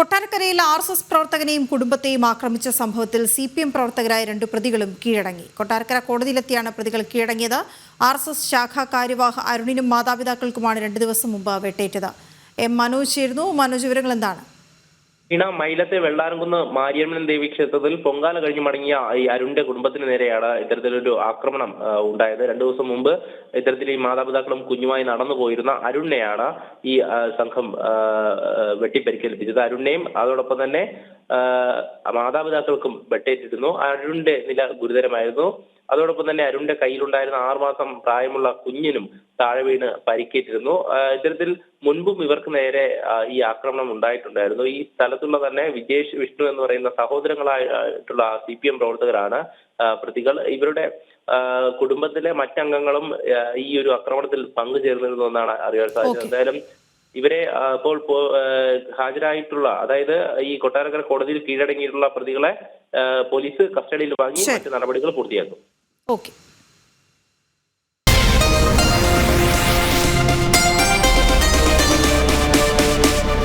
കൊട്ടാരക്കരയിൽ R S S പ്രവർത്തകനെയും കുടുംബത്തെയും ആക്രമിച്ച സംഭവത്തിൽ സി പി എം പ്രവർത്തകരായ രണ്ട് പ്രതികളും കീഴടങ്ങി. കൊട്ടാരക്കര കോടതിയിലെത്തിയാണ് പ്രതികൾ കീഴടങ്ങിയത്. ആർ എസ് എസ് ശാഖാ കാര്യവാഹ അരുണിനും മാതാപിതാക്കൾക്കുമാണ് രണ്ടു ദിവസം മുമ്പ് വെട്ടേറ്റത് എം മനോജ് ചേരുന്നു. മനോജ് വിവരങ്ങൾ എന്താണ്? വീണ മൈലത്തെ വെള്ളാരംകുന്ന് മാരിയമ്മൻ ദേവി ക്ഷേത്രത്തിൽ പൊങ്കാല കഴിഞ്ഞ് മടങ്ങിയ ഈ അരുണിന്റെ കുടുംബത്തിന് നേരെയാണ് ഇത്തരത്തിലൊരു ആക്രമണം ഉണ്ടായത്. രണ്ടു ദിവസം മുമ്പ് ഇത്തരത്തിൽ ഈ മാതാപിതാക്കളും കുഞ്ഞുമായി നടന്നു പോയിരുന്ന അരുണിനെയാണ് ഈ സംഘം വെട്ടിപ്പരിക്കേൽപ്പിച്ചത് അരുണിനെയും അതോടൊപ്പം തന്നെ മാതാപിതാക്കൾക്കും വെട്ടേറ്റിരുന്നു. അരുണിന്റെ നില ഗുരുതരമായിരുന്നു. അതോടൊപ്പം തന്നെ അരുണിന്റെ കയ്യിലുണ്ടായിരുന്ന ആറുമാസം പ്രായമുള്ള കുഞ്ഞിനും താഴെ വീണ് പരിക്കേറ്റിരുന്നു. ഇത്തരത്തിൽ മുൻപും ഇവർക്ക് നേരെ ഈ ആക്രമണം ഉണ്ടായിട്ടുണ്ടായിരുന്നു. ഈ സ്ഥലത്തുള്ള തന്നെ വിജേഷ് വിഷ്ണു എന്ന് പറയുന്ന സഹോദരങ്ങളായിട്ടുള്ള സി പി എം പ്രവർത്തകരാണ് പ്രതികൾ. ഇവരുടെ കുടുംബത്തിലെ മറ്റംഗങ്ങളും ഈ ഒരു ആക്രമണത്തിൽ പങ്കുചേർന്നിരുന്നു എന്നാണ് അറിയാൻ സാധിച്ചത്. എന്തായാലും ഇവരെ ഇപ്പോൾ ഹാജരായിട്ടുള്ള അതായത് ഈ കൊട്ടാരക്കര കോടതിയിൽ കീഴടങ്ങിയിട്ടുള്ള പ്രതികളെ പോലീസ് കസ്റ്റഡിയിൽ വാങ്ങി മറ്റ് നടപടികൾ പൂർത്തിയാക്കും. ഓക്കെ